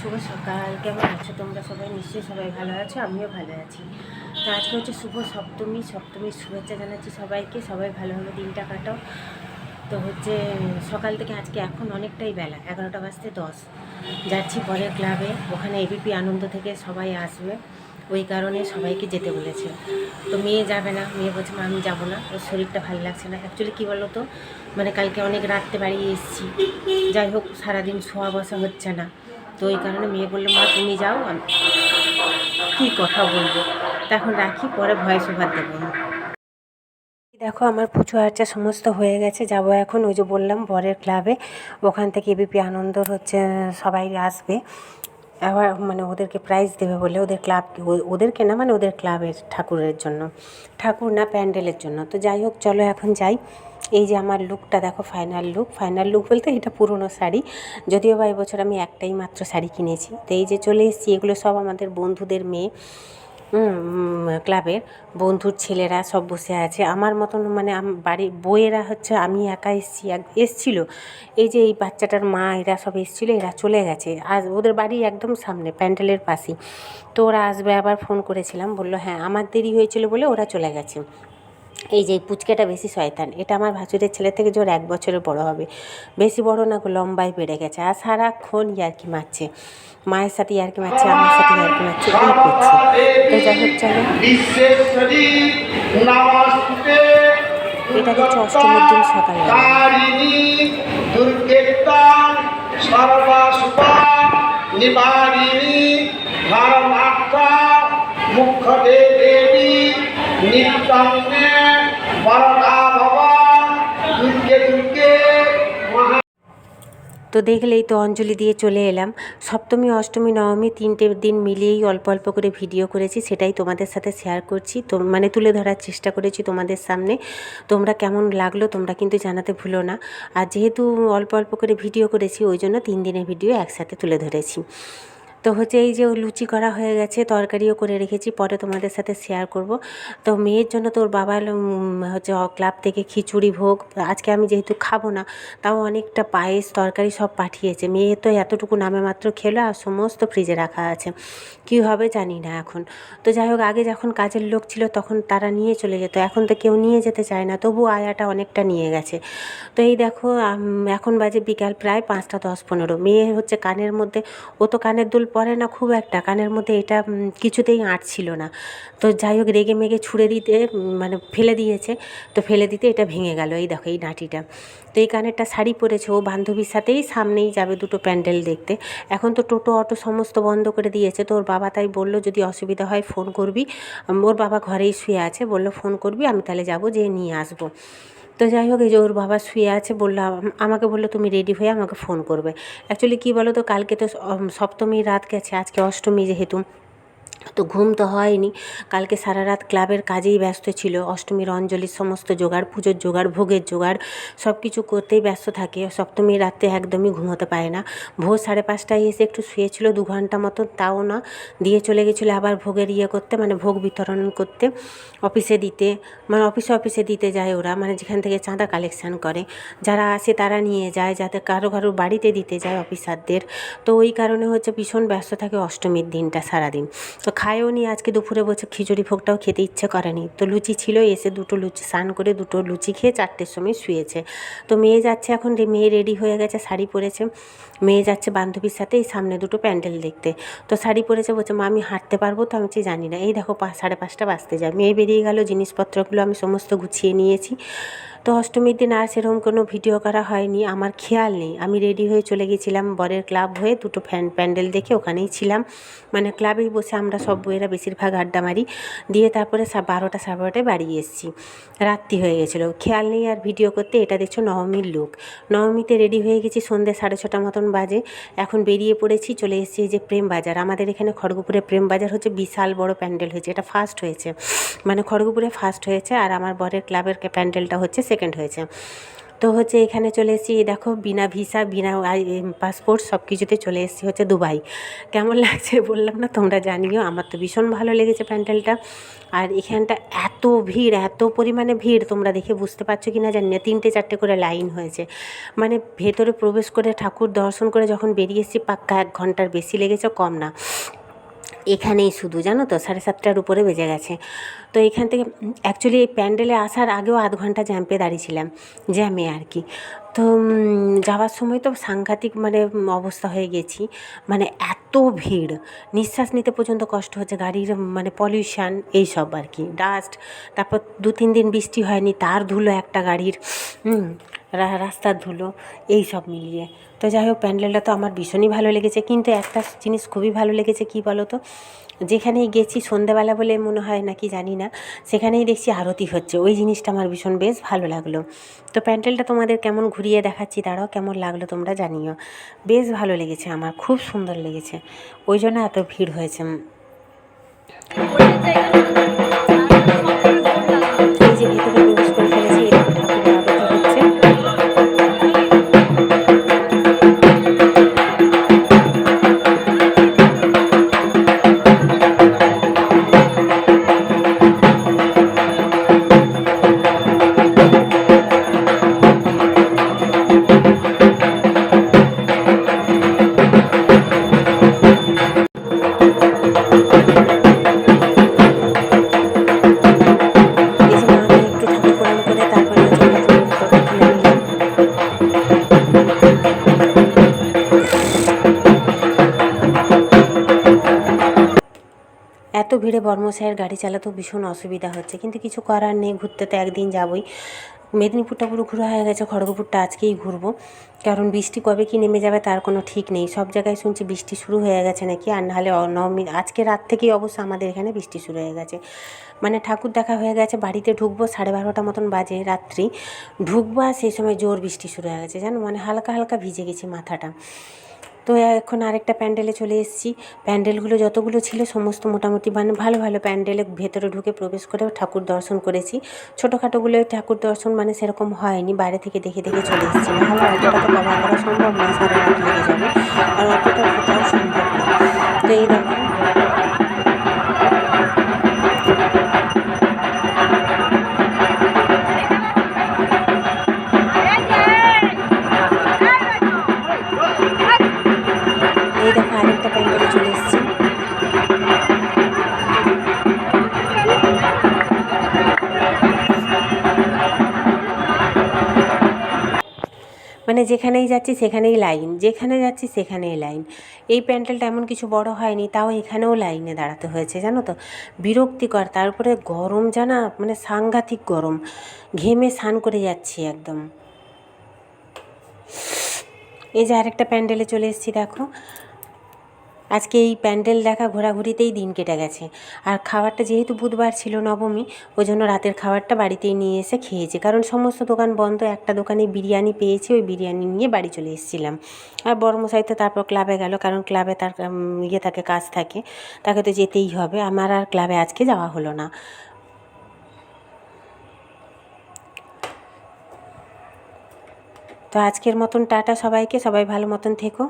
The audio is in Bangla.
শুভ সকাল। কেমন আছো তোমরা সবাই? নিশ্চয়ই সবাই ভালো আছো, আমিও ভালো আছি। তো আজকে হচ্ছে শুভ সপ্তমী, সপ্তমীর শুভেচ্ছা জানাচ্ছি সবাইকে। সবাই ভালোভাবে দিনটা কাটাও। তো হচ্ছে সকাল থেকে আজকে এখন অনেকটাই বেলা, এগারোটা বাজতে দশ। যাচ্ছি পরের ক্লাবে, ওখানে এবিপি আনন্দ থেকে সবাই আসবে। ওই কারণে সবাইকে যেতে বলেছে। তো মেয়ে যাবে না, মেয়ে বলছে, মা, আমি যাব না। ওর শরীরটা ভালো লাগছে না। অ্যাকচুয়ালি কী বলো তো মানে কালকে অনেক রাত্রে বাড়ি এসেছি। যাই হোক, সারাদিন শোয়া বসা হচ্ছে না। তো ওই কারণে মেয়ে বলল, মা, তুমি যাও, আমি কী কথা বলব? তা এখন রাখি, পরে ভয়েস ওভার দেবো। দেখো, আমার পুজো আর্চা সমস্ত হয়ে গেছে, যাব এখন। ওই যে বললাম, বরের ক্লাবে ওখান থেকে এবিপি আনন্দর হচ্ছে, সবাই আসবে। আবার মানে ওদেরকে প্রাইজ দেবে বলে ওদের ক্লাব ওদেরকে না মানে ওদের ক্লাবের ঠাকুরের জন্য। ঠাকুর না, প্যান্ডেলের জন্য। তো যাই হোক, চলো এখন যাই। এই যে আমার লুকটা দেখো ফাইনাল লুক ফাইনাল লুক বলতে এটা পুরনো শাড়ি। যদিও বা এবছর আমি একটাই মাত্র শাড়ি কিনেছি। তো এই যে চলে এসেছি, এগুলো সব আমাদের বন্ধুদের মেয়ে ক্লাবের বন্ধুর ছেলেরা সব বসে আছে। আমার মতন মানে বাড়ির বইয়েরা হচ্ছে আমি একা এসছি এসছিল। এই যে এই বাচ্চাটার মা, এরা সব এসছিল, এরা চলে গেছে। আজ ওদের বাড়ি একদম সামনে, প্যান্ডেলের পাশেই। তো ওরা আসবে, আবার ফোন করেছিলাম। বলল হ্যাঁ আমার দেরি হয়েছিল বলে ওরা চলে গেছে। এই যে পুচকেটা বেশি শয়তান, এটা আমার ভাসুরের ছেলে থেকে জোর এক বছরের বড় হবে। বেশি বড় না লম্বায় বেড়ে গেছে। আর সারাক্ষণ ইয়ার্কি মারছে। মায়ের সাথে ইয়ার্কি মারছে আমার সাথে ইয়ার্কি মারছে এই করছে। তো যাই হোক, চলো। এটা হচ্ছে অষ্টমীর দিন সকালবেলা। মুখ্য দেবী তো দেখলেই তো অঞ্জলি দিয়ে চলে এলাম। সপ্তমী, অষ্টমী, নবমী তিনটে দিন মিলিয়েই অল্প অল্প করে ভিডিও করেছি, সেটাই তোমাদের সাথে শেয়ার করছি। তো মানে তুলে ধরার চেষ্টা করেছি তোমাদের সামনে। তোমরা কেমন লাগল তোমরা কিন্তু জানাতে ভুলো না। আর যেহেতু অল্প অল্প করে ভিডিও করেছি, ওই জন্য তিন দিনের ভিডিও একসাথে তুলে ধরেছি। তো হচ্ছে এই যে লুচি করা হয়ে গেছে, তরকারিও করে রেখেছি, পরে তোমাদের সাথে শেয়ার করব। তো মেয়ের জন্য তোর বাবা হচ্ছে ক্লাব থেকে খিচুড়ি ভোগ, আজকে আমি যেহেতু খাব না, তাও অনেকটা পায়েস, তরকারি সব পাঠিয়েছে। মেয়ে তো এতটুকু নামে মাত্র খেলো আর সমস্ত ফ্রিজে রাখা আছে। কী হবে জানি না এখন। তো যাই হোক, আগে যখন কাজের লোক ছিল তখন তারা নিয়ে চলে যেত, এখন তো কেউ নিয়ে যেতে চায় না তবু আয়াটা অনেকটা নিয়ে গেছে। তো এই দেখো এখন বাজে বিকাল প্রায় পাঁচটা দশ পনেরো। মেয়ে হচ্ছে কানের মধ্যে, ও তো কানের দুল পরে না খুব একটা কানের মধ্যে এটা কিছুতেই আঁটছিল না। তো যাই হোক রেগে মেগে ছুঁড়ে দিতে মানে ফেলে দিয়েছে। তো ফেলে দিতে এটা ভেঙে গেল, এই দেখো এই নাটিটা। তো এই কানেরটা শাড়ি পরেছে, ও বান্ধবীর সাথেই সামনেই যাবে দুটো প্যান্ডেল দেখতে। এখন তো টোটো, অটো সমস্ত বন্ধ করে দিয়েছে। তো ওর বাবা তাই বলল, যদি অসুবিধা হয় ফোন করবি। ওর বাবা ঘরেই শুয়ে আছে, বলল, ফোন করবি, আমি তাহলে যাব, যেয়ে নিয়ে আসব। তো যাই হোক, এই যে ওর বাবা শুয়ে আছে, বলল আমাকে বলল তুমি রেডি হয়ে আমাকে ফোন করবে। অ্যাকচুয়ালি কী বলো তো কালকে তো সপ্তমী রাত গেছে, আজকে অষ্টমী যেহেতু। তো ঘুম তো হয়নি। কালকে সারা রাত ক্লাবের কাজেই ব্যস্ত ছিল। অষ্টমীর অঞ্জলির সমস্ত জোগাড়, পুজোর জোগাড়, ভোগের জোগাড় সব কিছু করতেই ব্যস্ত থাকে। সপ্তমী রাতে একদমই ঘুমোতে পারে না। ভোর সাড়ে পাঁচটায় এসে একটু শুয়েছিল দু ঘণ্টা মতো তাও না। দিয়ে চলে গেছিল আবার ভোগের ইয়ে করতে মানে ভোগ বিতরণ করতে, অফিসে দিতে। মানে অফিসে অফিসে দিতে যায় ওরা। মানে যেখান থেকে চাঁদা কালেকশান করে। যারা আসে তারা নিয়ে যায়, যাতে কারও কারও বাড়িতে দিতে যায় অফিসারদের। তো ওই কারণে হচ্ছে ভীষণ ব্যস্ত থাকে অষ্টমীর দিনটা সারাদিন। তো খায়ও নি, আজকে দুপুরে বলছে খিচুড়ি ভোগটাও খেতে ইচ্ছে করেনি। তো লুচি ছিল, এসে দুটো লুচি, স্নান করে দুটো লুচি খেয়ে চারটের সময় শুয়েছে। তো মেয়ে যাচ্ছে এখন মেয়ে রেডি হয়ে গেছে, শাড়ি পরেছে। মেয়ে যাচ্ছে বান্ধবীর সাথে, এই সামনে দুটো প্যান্ডেল দেখতে। তো শাড়ি পরেছে, বলছে, মা, আমি হাঁটতে পারব তো, আমি জানি না। এই দেখো সাড়ে পাঁচটা বাজতে যায়। মেয়ে বেরিয়ে গেল, জিনিসপত্রগুলো আমি সমস্ত গুছিয়ে নিয়েছি। তো অষ্টমীর দিন আর সেরকম কোনো ভিডিও করা হয়নি, আমার খেয়াল নেই। আমি রেডি হয়ে চলে গেছিলাম বরের ক্লাব হয়ে, দুটো ফ্যান প্যান্ডেল দেখে ওখানেই ছিলাম। মানে ক্লাবেই বসে আমরা সব বইয়েরা বেশিরভাগ আড্ডা মারি, দিয়ে তারপরে বারোটা সাড়ে বারোটায় বাড়ি এসেছি। রাত্রি হয়ে গেছিল। খেয়াল নেই আর ভিডিও করতে, এটা দেখছ নবমীর লুক নবমীতে রেডি হয়ে গেছি সন্ধ্যে সাড়ে ছটা মতন বাজে। এখন বেরিয়ে পড়েছি, চলে এসেছি যে প্রেম বাজার। আমাদের এখানে খড়গপুরে প্রেম বাজার হচ্ছে বিশাল বড় প্যান্ডেল হয়েছে। এটা ফার্স্ট হয়েছে। মানে খড়গপুরে ফার্স্ট হয়েছে আর আমার বরের ক্লাবের প্যান্ডেলটা হচ্ছে সেকেন্ড হয়েছে। তো হচ্ছে এখানে চলে এসেছি দেখো, বিনা ভিসা, বিনা পাসপোর্ট সব কিছুতে চলে এসেছি হচ্ছে দুবাই। কেমন লাগছে বললাম না, তোমরা জানিও, আমার তো ভীষণ ভালো লেগেছে প্যান্ডেলটা। আর এখানটা এত ভিড়, এত পরিমাণে ভিড়, তোমরা দেখে বুঝতে পারছ কি না জানি না তিনটে চারটে করে লাইন হয়েছে। মানে ভেতরে প্রবেশ করে ঠাকুর দর্শন করে যখন বেরিয়ে এসেছি, পাক্কা এক ঘণ্টার বেশি লেগেছে, কম না। এখানেই শুধু, জানো তো? সাড়ে সাতটার উপরে বেজে গেছে। তো এখান থেকে অ্যাকচুয়ালি এই প্যান্ডেলে আসার আগেও আধ ঘণ্টা জ্যাম্পে দাঁড়িয়েছিলাম জ্যামে আর কি। তো যাওয়ার সময় তো সাংঘাতিক মানে অবস্থা হয়ে গেছি। মানে এত ভিড়। নিঃশ্বাস নিতে পর্যন্ত কষ্ট হচ্ছে, গাড়ির মানে পলিউশন এইসব আর কি। ডাস্ট তারপর দু তিন দিন বৃষ্টি হয়নি, তার ধুলো একটা গাড়ির রাস্তার ধুলো, এই সব মিলিয়ে। তো যাই হোক, প্যান্ডেলটা তো আমার ভীষণই ভালো লেগেছে। কিন্তু একটা জিনিস খুবই ভালো লেগেছে, কি বলো তো যেখানেই গেছি সন্ধেবেলা বলে মনে হয় নাকি জানি না, সেখানেই দেখছি আরতি হচ্ছে। ওই জিনিসটা আমার ভীষণ বেশ ভালো লাগল। তো প্যান্ডেলটা তোমাদের কেমন ঘুরিয়ে দেখাচ্ছি, দাঁড়াও কেমন লাগল তোমরা জানিও। বেশ ভালো লেগেছে আমার, খুব সুন্দর লেগেছে। ওই জন্য এত ভিড় হয়েছে। এত ভিড়ে বর্মশাইয়ের গাড়ি চালাতেও ভীষণ অসুবিধা হচ্ছে। কিন্তু কিছু করার নেই, ঘুরতে তো একদিন যাবই। মেদিনীপুরটা পুরো ঘোরা হয়ে গেছে, খড়গপুরটা আজকেই ঘুরবো। কারণ বৃষ্টি কবে কি নেমে যাবে তার কোনো ঠিক নেই। সব জায়গায় শুনছি বৃষ্টি শুরু হয়ে গেছে নাকি? আর নাহলে নবমী আজকে রাত থেকেই অবশ্য আমাদের এখানে বৃষ্টি শুরু হয়ে গেছে। মানে ঠাকুর দেখা হয়ে গেছে, বাড়িতে ঢুকবো সাড়ে বারোটা মতন বাজে রাত্রি। ঢুকবো সেই সময় জোর বৃষ্টি শুরু হয়ে গেছে। জানো মানে হালকা হালকা ভিজে গেছি মাথাটা। তো এখন আরেকটা প্যান্ডেলে চলে এসেছি। প্যান্ডেলগুলো যতগুলো ছিল সমস্ত মোটামুটি মানে ভালো ভালো প্যান্ডেলে ভেতরে ঢুকে প্রবেশ করে ঠাকুর দর্শন করেছি। ছোটোখাটোগুলো ঠাকুর দর্শন মানে সেরকম হয়নি, বাইরে থেকে দেখে দেখে চলে এসেছি। না হলে অতটা তো কভার করা সম্ভব না সারা রাত লেগে যাবে। আর অতটা সম্ভব না তো এই দেখো মানে যেখানেই যাচ্ছি সেখানেই লাইন, যেখানে যাচ্ছি সেখানেই লাইন। এই প্যান্ডেলটা এমন কিছু বড় হয়নি, তাও এখানেও লাইনে দাঁড়াতে হয়েছে, জানো তো? বিরক্তিকর, তারপরে গরম জানা মানে সাংঘাতিক গরম। ঘেমে স্নান করে যাচ্ছি একদম। এই যে আরেকটা প্যান্ডেলে চলে এসেছি, দেখো। আজকে এই প্যান্ডেল দেখা ঘোরাঘুরিতেই দিন কেটে গেছে। আর খাবারটা যেহেতু বুধবার ছিল নবমী ওই জন্য রাতের খাবারটা বাড়িতেই নিয়ে এসে খেয়েছি। কারণ সমস্ত দোকান বন্ধ, একটা দোকানে বিরিয়ানি পেয়েছি, ওই বিরিয়ানি নিয়ে বাড়ি চলে এসেছিলাম। আর বড়মশাই তো তারপর ক্লাবে গেল, কারণ ক্লাবে তার ইয়ে থাকে, কাজ থাকে। তাকে তো যেতেই হবে। আমার আর ক্লাবে আজকে যাওয়া হলো না। তো আজকের মতন টাটা সবাইকে। সবাই ভালো মতন থেকো।